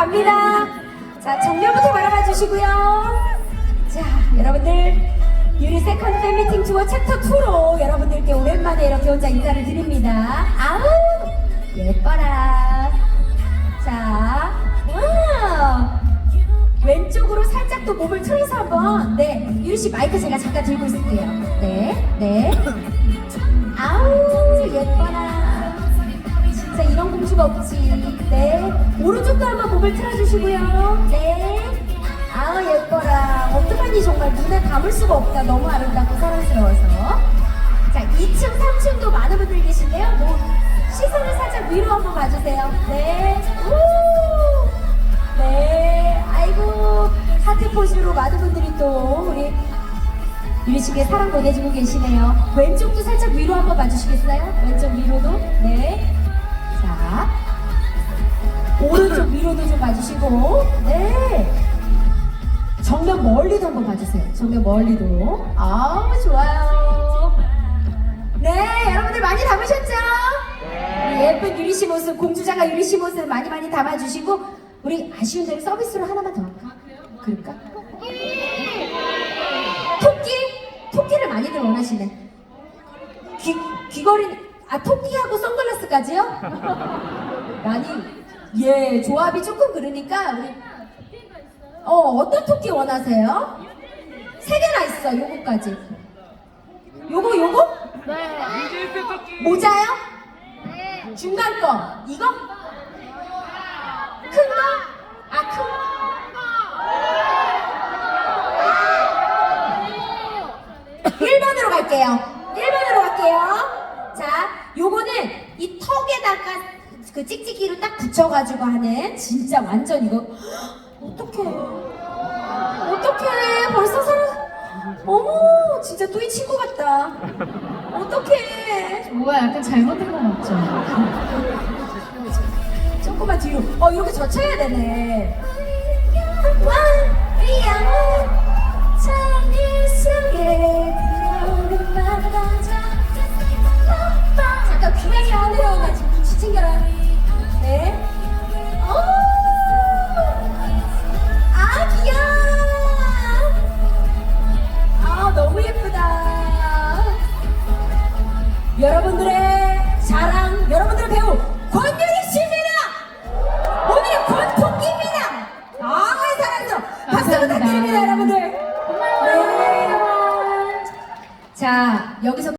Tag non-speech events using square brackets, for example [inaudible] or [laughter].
갑니다. 자, 정면부터 바라봐 주시고요. 자, 여러분들. 유리 세컨드 팬미팅 투어 챕터 2로 여러분들께 오랜만에 이렇게 혼자 인사를 드립니다. 아우, 예뻐라. 자, 와. 왼쪽으로 살짝 또 몸을 틀어서 한번. 네, 유리 씨 마이크 제가 잠깐 들고 있을게요. 네, 네. 아우, 예뻐라. 진짜 이런 공주가 없지. 네. 몸을 틀어주시고요. 네. 아우, 예뻐라. 어떡하니, 정말 눈에 담을 수가 없다. 너무 아름답고 사랑스러워서. 자, 2층, 3층도 많은 분들이 계신데요. 뭐, 시선을 살짝 위로 한번 봐주세요. 네. 우! 네. 아이고, 하트 포즈로 많은 분들이 또, 우리 유리 씨께 사랑 보내주고 계시네요. 왼쪽도 살짝 위로 한번 봐주시겠어요? 왼쪽 위로도. 네. 자. 오른쪽 위로도 좀 봐주시고. 네. 정면 멀리도 한번 봐주세요. 정면 멀리도. 아우, 좋아요. 네, 여러분들 많이 담으셨죠? 예쁜 유리 씨 모습, 공주자가 유리 씨 모습 많이 많이 담아주시고, 우리 아쉬운 대로 서비스로 하나만 더 할까? 그럴까? 토끼? 토끼를 많이들 원하시네. 귀, 귀걸이, 아, 토끼하고 선글라스까지요? [laughs] 많이, 예, 조합이 조금 그러니까, 우리, 어, 어떤 토끼 원하세요? 세 개나 있어, 요거까지. 요거, 요거? 모자요? 중간 거. 이거? 큰 거? 아, 큰 거? 1번으로 갈게요. 1번으로 갈게요. 자, 요거는 이 턱에다가 그 찍찍이로 딱 붙여가지고 하는 진짜 완전 이거. [gasps] 어떡해. 어떡해. 벌써 사람. 어머, 진짜 또이 친구 같다. 어떡해. 뭐가 약간 잘못된 건 없죠? [laughs] 조금만 뒤로. 어, 이렇게 젖혀야 되네. 여러분들의 자랑, 여러분들의 배우 권유리 씨입니다. 오늘의 권토끼입니다. 아, 사랑스러워. 박수 감사합니다. 부탁드립니다, 여러분들. 네. 자, 여기서